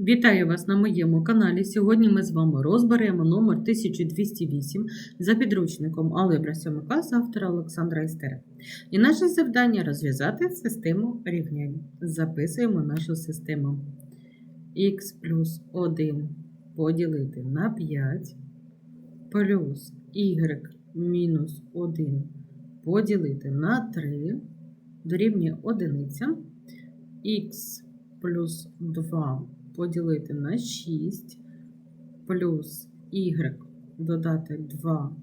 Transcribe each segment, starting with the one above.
Вітаю вас на моєму каналі. Сьогодні ми з вами розберемо номер 1208 за підручником Алебра 7 клас автора Олександра Істера. І наше завдання розв'язати систему рівнянь. Записуємо нашу систему. х плюс 1 поділити на 5 плюс y мінус 1 поділити на 3 дорівнює 1 х плюс 2 поділити на 6 плюс y додати 2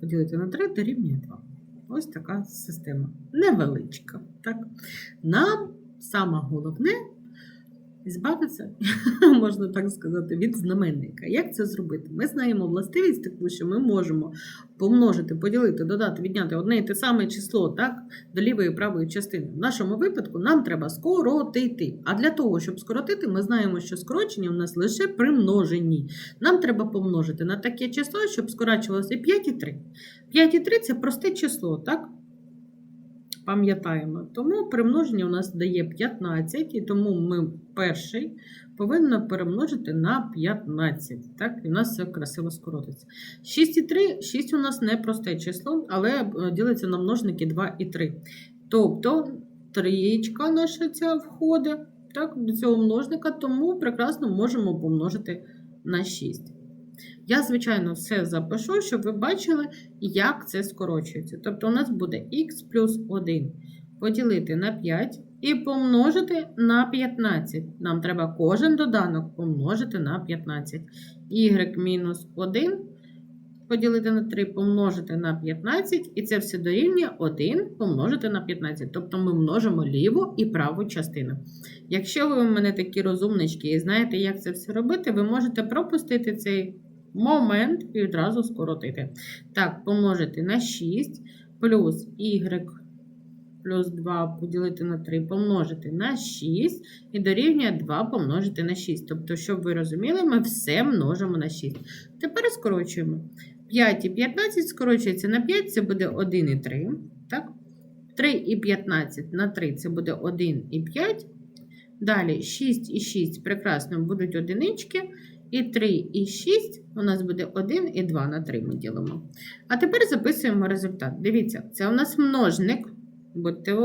поділити на 3 дорівнює 2. Ось така система. Невеличка. Так? Нам саме головне збавитися, можна так сказати, від знаменника. Як це зробити? Ми знаємо властивість таку, що ми можемо помножити, поділити, додати, відняти одне і те саме число так, до лівої і правої частини. В нашому випадку нам треба скоротити. А для того, щоб скоротити, ми знаємо, що скорочення у нас лише при множенні. Нам треба помножити на таке число, щоб скорачувалося 5 і 3. 5 і 3 це просте число, так? Пам'ятаємо. Тому примноження у нас дає 15, і тому ми перший повинні перемножити на 15. Так? І у нас все красиво скоротиться. 6 і 3, 6 у нас не просте число, але е, ділиться на множники 2 і 3. Тобто трієчка наша ця входить так, до цього множника, тому прекрасно можемо помножити на 6. Я, звичайно, все запишу, щоб ви бачили, як це скорочується. Тобто, у нас буде х плюс 1 поділити на 5 і помножити на 15. Нам треба кожен доданок помножити на 15. y мінус 1 поділити на 3 помножити на 15, і це все дорівнює 1 помножити на 15. Тобто ми множимо ліву і праву частину. Якщо ви у мене такі розумнички і знаєте, як це все робити, ви можете пропустити цей момент і одразу скоротити. Так, помножити на 6 плюс y плюс 2 поділити на 3 помножити на 6 і дорівнює 2 помножити на 6. Тобто, щоб ви розуміли, ми все множимо на 6. Тепер скорочуємо. 5 і 15 скорочується на 5, це буде 1 і 3. Так? 3 і 15 на 3 це буде 1 і 5. Далі 6 і 6 прекрасно будуть одинички. І 3 і 6 у нас буде 1 і 2 на 3 ми ділимо. А тепер записуємо результат. Дивіться, це у нас множник. Будьте,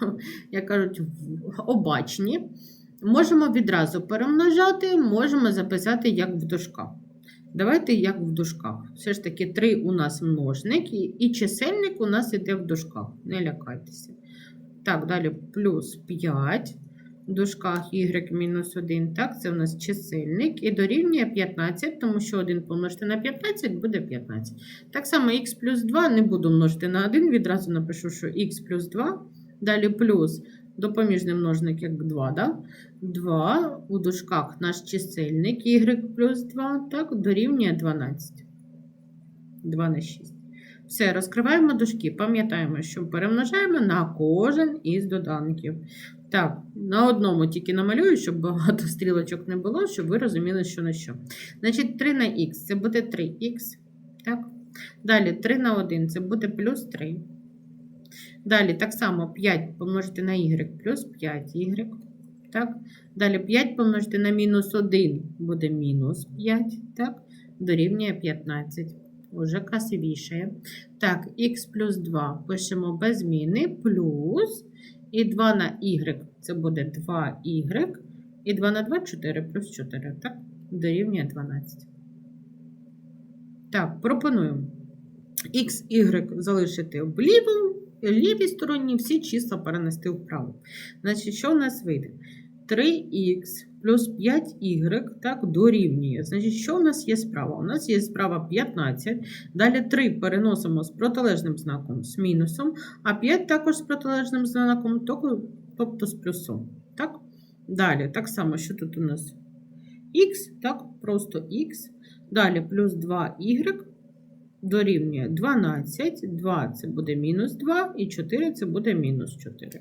як кажуть, обачні. Можемо відразу перемножати, можемо записати як в дужках. Давайте як в дужках. Все ж таки, 3 у нас множник, і, чисельник у нас іде в дужках. Не лякайтеся. Так, далі плюс 5 в дужках y-1, так, це у нас чисельник, і дорівнює 15, тому що 1 помножити на 15 буде 15. Так само х плюс 2 не буду множити на 1, відразу напишу, що х плюс 2, далі плюс допоміжний множник як 2, да? 2 у дужках наш чисельник y плюс 2, так, дорівнює 12. 2 на 6. Все, розкриваємо дужки. Пам'ятаємо, що перемножаємо на кожен із доданків. Так, на одному тільки намалюю, щоб багато стрілочок не було, щоб ви розуміли, що на що. Значить, 3 на х це буде 3х. Так? Далі 3 на 1 це буде плюс 3. Далі так само 5 помножити на y плюс 5y. Так? Далі 5 помножити на мінус 1 буде мінус 5. Так? Дорівнює 15. Уже красивіше. Так, х плюс 2 пишемо без зміни, плюс. І 2 на y це буде 2y. І 2 на 2 4 плюс 4. Так, дорівнює 12. Так, пропонуємо x, y залишити в лівій стороні, всі числа перенести вправо. Значить, що у нас вийде? 3х плюс 5y так, дорівнює. Значить, що у нас є справа? У нас є справа 15. Далі 3 переносимо з протилежним знаком з мінусом, а 5 також з протилежним знаком, тобто з плюсом. Так? Далі, так само, що тут у нас х, так, просто х. Далі плюс 2y дорівнює 12. 2 це буде мінус 2, і 4 це буде мінус 4.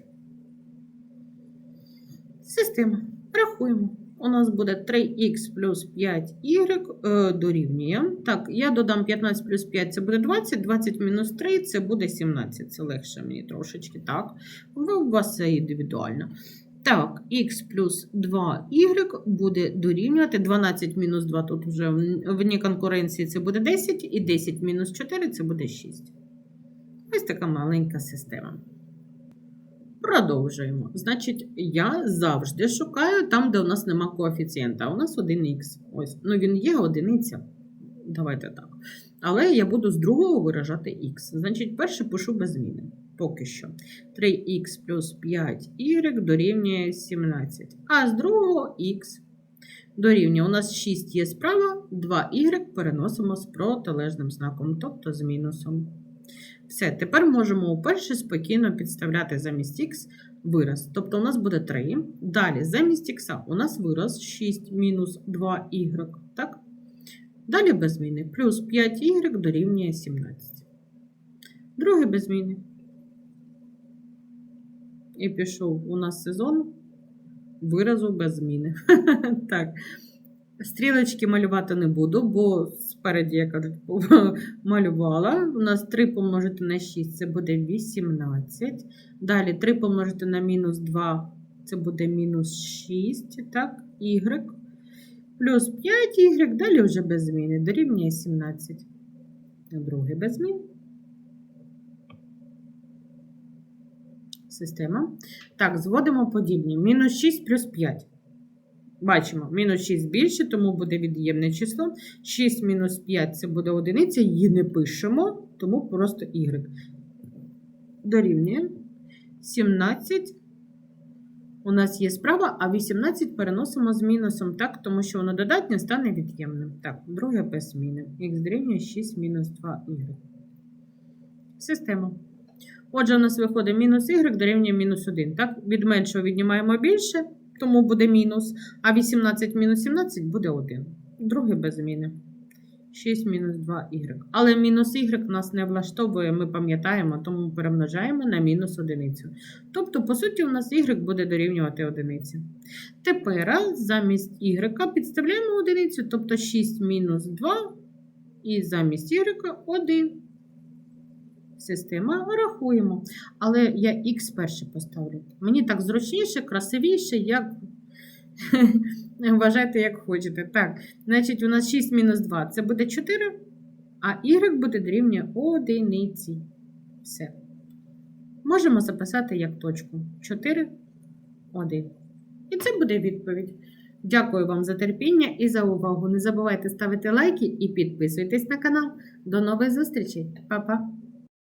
Система. Рахуємо. У нас буде 3х плюс 5y е, дорівнює. Так, я додам 15 плюс 5 це буде 20, 20 мінус 3 це буде 17. Це легше мені трошечки, так. У вас це індивідуально. Так, х плюс 2y буде дорівнювати 12 мінус 2, тут вже в- конкуренції це буде 10, і 10 мінус 4 це буде 6. Ось така маленька система. Продовжуємо. Значить, я завжди шукаю там, де у нас нема коефіцієнта. У нас 1х. Ось, ну він є одиниця. Давайте так. Але я буду з другого виражати х. Значить, перше пишу без зміни. Поки що. 3х плюс 5y дорівнює 17. А з другого х дорівнює. У нас 6 є справа, 2y переносимо з протилежним знаком, тобто з мінусом. Все, тепер можемо уперше спокійно підставляти замість х вираз. Тобто у нас буде 3. Далі замість х у нас вираз 6 мінус 2y. Так? Далі без зміни. Плюс 5y дорівнює 17. Другий без зміни. І пішов у нас сезон виразу без зміни. так. Стрілочки малювати не буду, бо спереді, я кажу, малювала. У нас 3 помножити на 6 це буде 18. Далі 3 помножити на мінус 2 це буде мінус 6. Так, y. Плюс 5y, далі вже без зміни. Дорівнює 17. Другий без змін. Система. Так, зводимо подібні. Мінус 6 плюс 5. Бачимо, мінус 6 більше, тому буде від'ємне число. 6 мінус 5 це буде одиниця, її не пишемо, тому просто y. Дорівнює 17. У нас є справа, а 18 переносимо з мінусом, так, тому що воно додатнє стане від'ємним. Так, друге без зміни. Х дорівнює 6 мінус 2y. Система. Отже, у нас виходить мінус y дорівнює мінус 1. Так, від меншого віднімаємо більше, тому буде мінус. А 18 мінус 17 буде 1. Друге без зміни. 6 мінус 2y. Але мінус y нас не влаштовує, ми пам'ятаємо, тому перемножаємо на мінус одиницю. Тобто, по суті, у нас y буде дорівнювати одиниці. Тепер замість y підставляємо одиницю, тобто 6 мінус 2, і замість y 1. Система рахуємо. Але я х перше поставлю. Мені так зручніше, красивіше, як вважайте, як хочете. Так, значить, у нас 6 мінус 2 це буде 4, а y буде дорівнює одиниці. Все. Можемо записати як точку 4, 1. І це буде відповідь. Дякую вам за терпіння і за увагу. Не забувайте ставити лайки і підписуйтесь на канал. До нових зустрічей. Па-па!